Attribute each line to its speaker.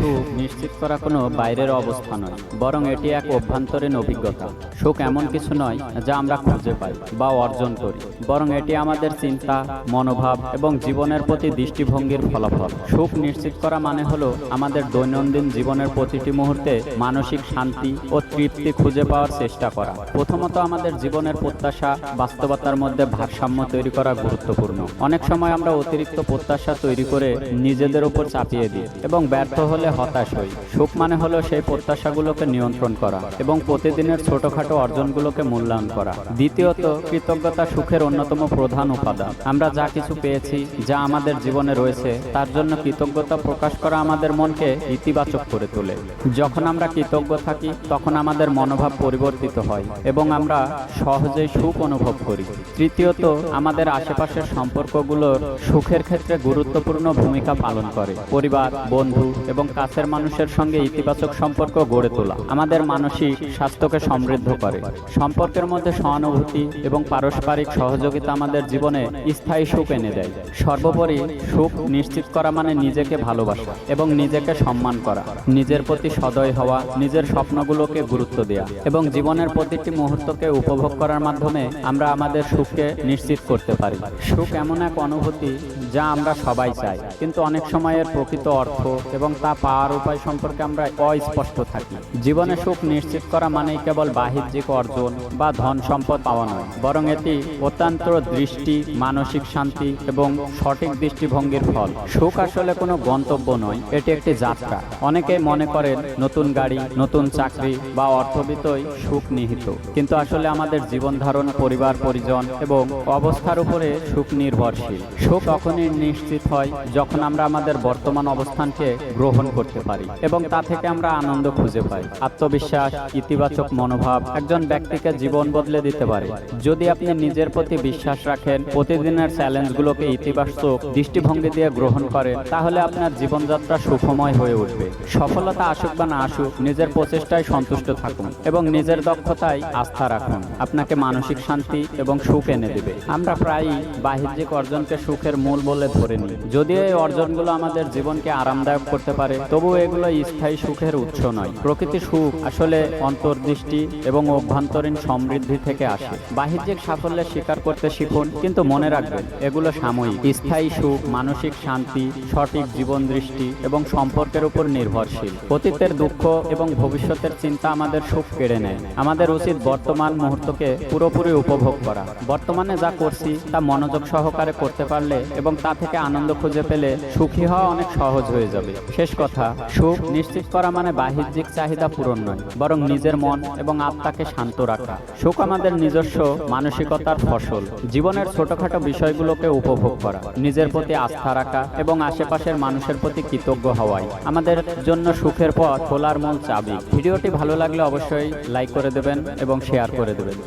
Speaker 1: সুখ নিশ্চিত করা কোনো বাইরের অবস্থা নয়, বরং এটি এক অভ্যন্তরীণ অভিজ্ঞতা। সুখ এমন কিছু নয় যা আমরা খুঁজে পাই বা অর্জন করি, বরং এটি আমাদের চিন্তা, মনোভাব এবং জীবনের প্রতি দৃষ্টিভঙ্গির ফলাফল। সুখ নিশ্চিত করা মানে হলো আমাদের দৈনন্দিন জীবনের প্রতিটি মুহূর্তে মানসিক শান্তি ও তৃপ্তি খুঁজে পাওয়ার চেষ্টা করা। প্রথমত আমাদের জীবনের প্রত্যাশা, বাস্তবতার মধ্যে ভারসাম্য তৈরি করা গুরুত্বপূর্ণ। অনেক সময় আমরা অতিরিক্ত প্রত্যাশা তৈরি করে নিজেদের উপর চাপিয়ে দিই এবং ব্যর্থ হলে হতাশ হই। সুখ মানে হলো সেই প্রত্যাশাগুলোকে নিয়ন্ত্রণ করা এবং প্রতিদিনের ছোটখাটো অর্জনগুলোকে মূল্যায়ন করা। দ্বিতীয়ত, কৃতজ্ঞতা সুখের অন্যতম প্রধান উপাদান। আমরা যা কিছু পেয়েছি, যা আমাদের জীবনে রয়েছে, তার জন্য কৃতজ্ঞতা প্রকাশ করা আমাদের মনকে ইতিবাচক করে তোলে। যখন আমরা কৃতজ্ঞ থাকি, তখন আমাদের মনোভাব পরিবর্তিত হয় এবং আমরা সহজেই সুখ অনুভব করি। তৃতীয়ত, আমাদের আশেপাশের সম্পর্কগুলোর সুখের ক্ষেত্রে গুরুত্বপূর্ণ ভূমিকা পালন করে। পরিবার, বন্ধু এবং কাছের মানুষের সঙ্গে ইতিবাচক সম্পর্ক গড়ে তোলা। আমাদের মানসিক স্বাস্থ্যকে সমৃদ্ধ করে। সম্পর্কের মধ্যে সহানুভূতি এবং পারস্পরিক সহযোগিতা আমাদের জীবনে স্থায়ী সুখ এনে দেয়। সর্বোপরি সুখ নিশ্চিত করা মানে নিজেকে ভালোবাসা এবং নিজেকে সম্মান করা। নিজের প্রতি সদয় হওয়া, নিজের স্বপ্নগুলোকে গুরুত্ব দেওয়া এবং জীবনের প্রতিটি মুহূর্তকে উপভোগ করার মাধ্যমে আমরা আমাদের সুখকে নিশ্চিত করতে পারি। সুখ এমন এক অনুভূতি যা আমরা সবাই চাই, কিন্তু অনেক সময়ের প্রকৃত অর্থ এবং তা পাওয়ার উপায় সম্পর্কে আমরা অস্পষ্ট থাকি। জীবনে সুখ নিশ্চিত করা মানেই কেবল বাহ্যিক অর্জন বা ধন সম্পদ পাওয়া নয়, বরং এটি অত্যন্ত দৃষ্টি, মানসিক শান্তি এবং সঠিক দৃষ্টিভঙ্গির ফল। সুখ আসলে কোনো গন্তব্য নয়, এটি একটি যাত্রা। অনেকেই মনে করেন নতুন গাড়ি, নতুন চাকরি বা অর্থবিতই সুখ নিহিত। কিন্তু আসলে আমাদের জীবন ধারণ, পরিবার, পরিজন এবং অবস্থার উপরে সুখ নির্ভরশীল। সুখ তখনই নিশ্চিত হয় যখন আমরা আমাদের বর্তমান অবস্থানকে গ্রহণ করতে পারি এবং তা থেকে আমরা আনন্দ খুঁজে পাই। আত্মবিশ্বাস, ইতিবাচক মনোভাব একজন ব্যক্তিকে জীবন বদলে দিতে পারে। যদি আপনি নিজের প্রতি বিশ্বাস রাখেন, প্রতিদিনের চ্যালেঞ্জগুলোকে ইতিবাচক দৃষ্টিভঙ্গি দিয়ে গ্রহণ করেন, তাহলে আপনার জীবনযাত্রা সুখময় হয়ে উঠবে। সফলতা আসুক বা না আসুক, নিজের প্রচেষ্টায় সন্তুষ্ট থাকুন এবং নিজের দক্ষতায় আস্থা রাখুন। আপনাকে মানসিক শান্তি এবং সুখ এনে দেবে। আমরা প্রায়ই বাহ্যিক অর্জনকে সুখের মূল বলে ধরে নিই। যদিও এই অর্জনগুলো আমাদের জীবনকে আরামদায়ক করতে পারে তবুও এগুলো স্থায়ী সুখের উৎস নয়। প্রকৃতি সুখ আসলে অন্তর্দৃষ্টি এবং অভ্যন্তরীণ সমৃদ্ধি থেকে আসে। বাহ্যিক সাফল্যের স্বীকার করতে শিখুন, কিন্তু মনে রাখবেন, এগুলো সাময়িক। স্থায়ী সুখ, মানসিক শান্তি, সঠিক জীবন দৃষ্টি এবং সম্পর্কের উপর নির্ভরশীল। অতীতের দুঃখ এবং ভবিষ্যতের চিন্তা আমাদের সুখ কেড়ে নেয়। আমাদের উচিত বর্তমান মুহূর্তকে পুরোপুরি উপভোগ করা। বর্তমানে যা করছি, তা মনোযোগ সহকারে করতে পারলে এবং তা থেকে আনন্দ খুঁজে পেলে সুখী হওয়া অনেক সহজ হয়ে যাবে। শেষ কথা, সুখ নিশ্চিত করা মানে বাহ্যিক চাহিদা পূরণ নয়, বরং নিজের মন এবং আত্মাকে শান্ত রাখা। সুখ আমাদের নিজস্ব মানসিকতার ফসল, জীবনের ছোটখাটো বিষয়গুলোকে উপভোগ করা, নিজের প্রতি আস্থা রাখা এবং আশেপাশের মানুষের প্রতি কৃতজ্ঞ হওয়াই আমাদের জন্য সুখের পথ, খোলার মূল চাবি। ভিডিওটি ভালো লাগলে অবশ্যই লাইক করে দেবেন এবং শেয়ার করে দেবেন।